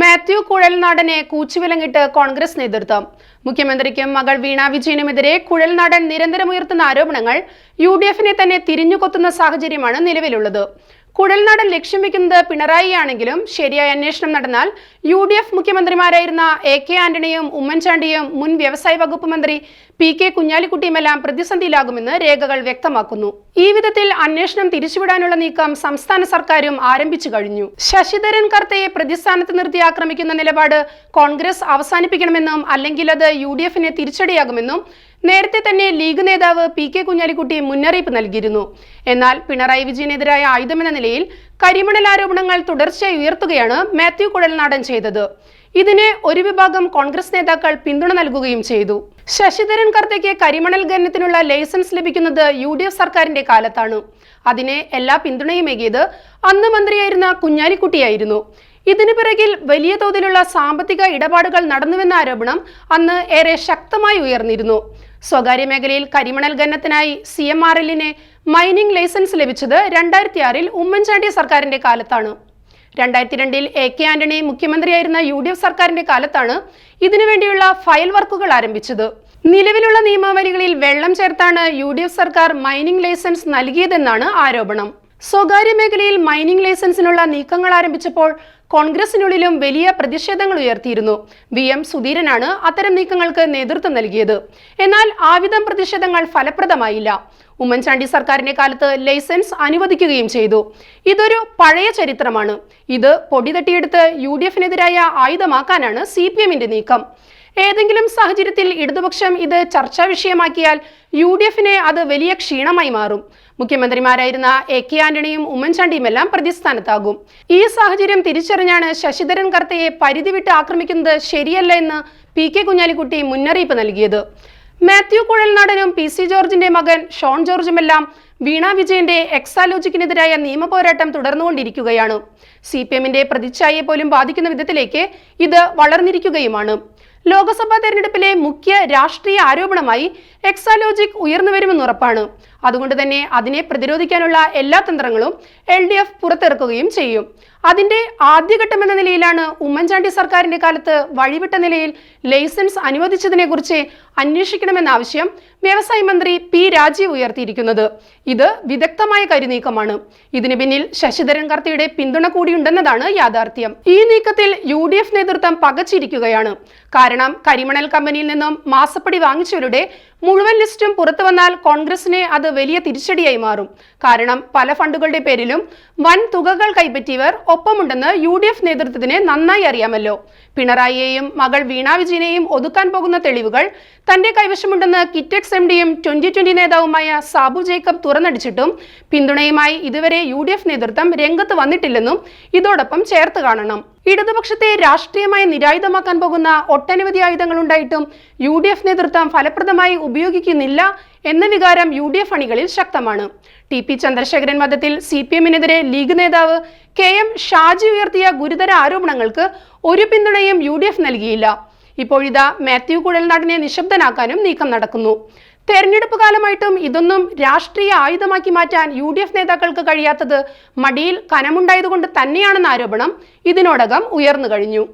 മാത്യു കുഴൽനാടനെ കൂച്ചുവിലങ്ങിട്ട് കോൺഗ്രസ് നേതൃത്വം. മുഖ്യമന്ത്രിക്കും മകൾ വീണ വിജയനുമെതിരെ കുഴൽനാടൻ നിരന്തരമുയർത്തുന്ന ആരോപണങ്ങൾ യു ഡി എഫിനെ തന്നെ തിരിഞ്ഞുകൊത്തുന്ന സാഹചര്യമാണ് നിലവിലുള്ളത്. കുഴൽനാടൻ ലക്ഷ്യം വെക്കുന്നത് പിണറായിയാണെങ്കിലും ശരിയായ അന്വേഷണം നടന്നാൽ യു ഡി എഫ് മുഖ്യമന്ത്രിമാരായിരുന്ന എ കെ ആന്റണിയും ഉമ്മൻചാണ്ടിയും മുൻ വ്യവസായ വകുപ്പ് മന്ത്രി പി കെ കുഞ്ഞാലിക്കുട്ടിയുമെല്ലാം പ്രതിസന്ധിയിലാകുമെന്ന് രേഖകൾ വ്യക്തമാക്കുന്നു. ഈ വിധത്തിൽ അന്വേഷണം തിരിച്ചുവിടാനുള്ള നീക്കം സംസ്ഥാന സർക്കാരും ആരംഭിച്ചു കഴിഞ്ഞു. ശശിധരൻ കർത്തയെ പ്രതിസ്ഥാനത്ത് നിർത്തി ആക്രമിക്കുന്ന നിലപാട് കോൺഗ്രസ് അവസാനിപ്പിക്കണമെന്നും അല്ലെങ്കിൽ അത് യു ഡി എഫിന് തിരിച്ചടിയാകുമെന്നും നേരത്തെ തന്നെ ലീഗ് നേതാവ് പി കെ കുഞ്ഞാലിക്കുട്ടി മുന്നറിയിപ്പ് നൽകിയിരുന്നു. എന്നാൽ പിണറായി വിജയനെതിരായ ആയുധമെന്ന നിലയിൽ കരിമണൽ ആരോപണങ്ങൾ തുടർച്ചയായി ഉയർത്തുകയാണ് മാത്യു കുഴൽനാടൻ ചെയ്തത്. ഇതിന് ഒരു വിഭാഗം കോൺഗ്രസ് നേതാക്കൾ പിന്തുണ നൽകുകയും ചെയ്തു. ശശിധരൻ കർത്തയ്ക്ക് കരിമണൽ ഖനനത്തിനുള്ള ലൈസൻസ് ലഭിക്കുന്നത് യു ഡി എഫ് സർക്കാരിന്റെ കാലത്താണ്. അതിനെ എല്ലാ പിന്തുണയും ഏകിയത് അന്ന് മന്ത്രിയായിരുന്ന കുഞ്ഞാലിക്കുട്ടിയായിരുന്നു. ഇതിനു പിറകിൽ വലിയ തോതിലുള്ള സാമ്പത്തിക ഇടപാടുകൾ നടന്നുവെന്ന ആരോപണം അന്ന് ഏറെ ശക്തമായി ഉയർന്നിരുന്നു. സ്വകാര്യ മേഖലയിൽ കരിമണൽ ഖനനത്തിനായി സി എം ആർ എല്ലിന് മൈനിങ് ലൈസൻസ് ലഭിച്ചത് രണ്ടായിരത്തി ആറിൽ ഉമ്മൻചാണ്ടി സർക്കാരിന്റെ കാലത്താണ്. രണ്ടായിരത്തി രണ്ടിൽ എ കെ ആന്റണി മുഖ്യമന്ത്രിയായിരുന്ന യു ഡി എഫ് സർക്കാരിന്റെ കാലത്താണ് ഇതിനുവേണ്ടിയുള്ള ഫയൽ വർക്കുകൾ ആരംഭിച്ചത്. നിലവിലുള്ള നിയമാവലികളിൽ വെള്ളം ചേർത്താണ് യു സർക്കാർ മൈനിങ് ലൈസൻസ് നൽകിയതെന്നാണ് ആരോപണം. സ്വകാര്യ മേഖലയിൽ മൈനിങ് ലൈസൻസിനുള്ള നീക്കങ്ങൾ ആരംഭിച്ചപ്പോൾ കോൺഗ്രസിനുള്ളിലും വലിയ പ്രതിഷേധങ്ങൾ ഉയർത്തിയിരുന്നു. വി എം സുധീരനാണ് അത്തരം നീക്കങ്ങൾക്ക് നേതൃത്വം നൽകിയത്. എന്നാൽ ആവിധം പ്രതിഷേധങ്ങൾ ഫലപ്രദമായില്ല. ഉമ്മൻചാണ്ടി സർക്കാരിന്റെ കാലത്ത് ലൈസൻസ് അനുവദിക്കുകയും ചെയ്തു. ഇതൊരു പഴയ ചരിത്രമാണ്. ഇത് പൊടി തട്ടിയെടുത്ത് യു ഡി എഫിനെതിരായ ആയുധമാക്കാനാണ് സി പി എമ്മിന്റെ നീക്കം. ഏതെങ്കിലും സാഹചര്യത്തിൽ ഇടതുപക്ഷം ഇത് ചർച്ചാ വിഷയമാക്കിയാൽ യു ഡി എഫിനെ അത് വലിയ ക്ഷീണമായി മാറും. മുഖ്യമന്ത്രിമാരായിരുന്ന എ കെ ആന്റണിയും ഉമ്മൻചാണ്ടിയുമെല്ലാം പ്രതിസ്ഥാനത്താകും. ഈ സാഹചര്യം തിരിച്ചറിഞ്ഞാണ് ശശിധരൻ കർത്തയെ പരിധി വിട്ട് ആക്രമിക്കുന്നത് ശരിയല്ല എന്ന് പി കെ കുഞ്ഞാലിക്കുട്ടി മുന്നറിയിപ്പ് നൽകിയത്. മാത്യു കുഴൽനാടനും പി സി ജോർജിന്റെ മകൻ ഷോൺ ജോർജുമെല്ലാം വീണ വിജയന്റെ എക്സാലോജിക്കിനെതിരായ നിയമപോരാട്ടം തുടർന്നുകൊണ്ടിരിക്കുകയാണ്. സി പി എമ്മിന്റെ പ്രതിച്ഛായയെ പോലും ബാധിക്കുന്ന വിധത്തിലേക്ക് ഇത് വളർന്നിരിക്കുകയുമാണ്. ലോക്സഭാ തെരഞ്ഞെടുപ്പിലെ മുഖ്യ രാഷ്ട്രീയ ആരോപണമായി എക്സാലോജിക് ഉയർന്നു വരുമെന്ന് ഉറപ്പാണ് അതുകൊണ്ട് തന്നെ അതിനെ പ്രതിരോധിക്കാനുള്ള എല്ലാ തന്ത്രങ്ങളും എൽ ഡി എഫ് പുറത്തിറക്കുകയും ചെയ്യും. അതിന്റെ ആദ്യഘട്ടം എന്ന നിലയിലാണ് ഉമ്മൻചാണ്ടി സർക്കാരിന്റെ കാലത്ത് വഴിവിട്ട നിലയിൽ ലൈസൻസ് അനുവദിച്ചതിനെ കുറിച്ച് അന്വേഷിക്കണമെന്ന ആവശ്യം വ്യവസായ മന്ത്രി പി രാജീവ് ഉയർത്തിയിരിക്കുന്നത്. ഇത് വിദഗ്ധമായ കരുനീക്കമാണ്. ഇതിനു പിന്നിൽ ശശിധരൻ കർത്തിയുടെ പിന്തുണ കൂടിയുണ്ടെന്നതാണ് യാഥാർത്ഥ്യം. ഈ നീക്കത്തിൽ യു ഡി എഫ് നേതൃത്വം പകച്ചിരിക്കുകയാണ്. കാരണം കരിമണൽ കമ്പനിയിൽ നിന്നും മാസപ്പടി വാങ്ങിച്ചവരുടെ മുഴുവൻ ലിസ്റ്റും പുറത്തു വന്നാൽ കോൺഗ്രസിനെ അത് വലിയ തിരിച്ചടിയായി മാറും. കാരണം പല ഫണ്ടുകളുടെ പേരിലും വൻ തുകകൾ കൈപ്പറ്റിയവർ ഒപ്പമുണ്ടെന്ന് യു ഡി എഫ് നേതൃത്വത്തിന് നന്നായി അറിയാമല്ലോ. പിണറായിയെയും മകൾ വീണ വിജയനെയും ഒതുക്കാൻ പോകുന്ന തെളിവുകൾ തന്റെ കൈവശമുണ്ടെന്ന് കിറ്റെക്സ് എം ഡിയും ട്വന്റി ട്വന്റി നേതാവുമായ സാബു ജേക്കബ് തുറന്നടിച്ചിട്ടും പിന്തുണയുമായി ഇതുവരെ യു ഡി എഫ് നേതൃത്വം രംഗത്ത് വന്നിട്ടില്ലെന്നും ഇതോടൊപ്പം ചേർത്ത് കാണണം. ഇടതുപക്ഷത്തെ രാഷ്ട്രീയമായി നിരായുധമാക്കാൻ പോകുന്ന ഒട്ടനവധി ആയുധങ്ങളുണ്ടായിട്ടും യു ഡി എഫ് നേതൃത്വം ഫലപ്രദമായി ഉപയോഗിക്കുന്നില്ല എന്ന വികാരം യു ഡി എഫ് അണികളിൽ ശക്തമാണ്. ടി പി ചന്ദ്രശേഖരൻ വധത്തിൽ സി പി എമ്മിനെതിരെ ലീഗ് നേതാവ് കെ എം ഷാജി ഉയർത്തിയ ഗുരുതര ആരോപണങ്ങൾക്ക് ഒരു പിന്തുണയും യു ഡി എഫ് നൽകിയില്ല. ഇപ്പോഴിതാ മാത്യു കുഴൽനാടിനെ നിശബ്ദനാക്കാനും നീക്കം നടക്കുന്നു. തെരഞ്ഞെടുപ്പ് കാലമായിട്ടും ഇതൊന്നും രാഷ്ട്രീയ ആയുധമാക്കി മാറ്റാൻ യു ഡി എഫ് നേതാക്കൾക്ക് കഴിയാത്തത് മടിയിൽ കനമുണ്ടായതുകൊണ്ട് തന്നെയാണെന്ന ആരോപണം ഇതിനോടകം ഉയർന്നു കഴിഞ്ഞു.